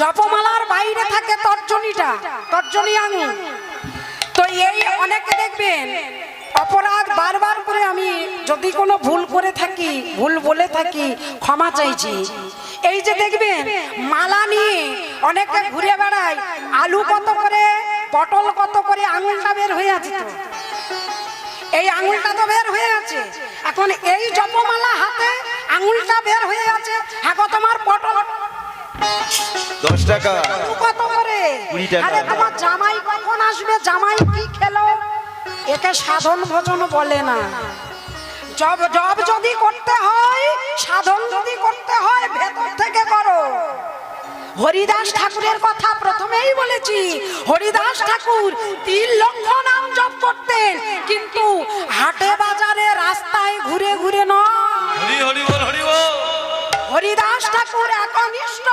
জপমালার বাইরে থাকে তর্জনীটা, তর্জনী আঙুল। তো এই অনেকে দেখবেন, অপরাধ বারবার করে আমি যদি কোনো ভুল করে থাকি, ভুল বলে থাকি, ক্ষমা চাইছি। এই যে দেখবেন, মালা নিয়ে অনেকে ঘুরে বেড়ায়, আলু কত করে, পটল কত করে, আঙুলটা বের হয়ে আছে এই আঙুলটা তো বের হয়ে আছে। এখন এই জপমালা হাতে আঙুলটা বের হয়ে আছে দশ টাকা। কত করে? কুড়ি টাকা। আরে তোমার জামাই কখন আসবে? জামাই কি খেলো? একে সাধন ভোজন বলে না। জব জব যদি করতে হয় সাধন যদি করতে হয় ভেতর থেকে করো। হরিদাস ঠাকুরের কথা প্রথমেই বলেছি। হরিদাস ঠাকুর তিন লক্ষ নাম জপ করতেন কিন্তু হাটে বাজারে রাস্তায় ঘুরে ঘুরে নয়। হরি হরি বল হরি বল। হরিদাস ঠাকুর একনিষ্ঠ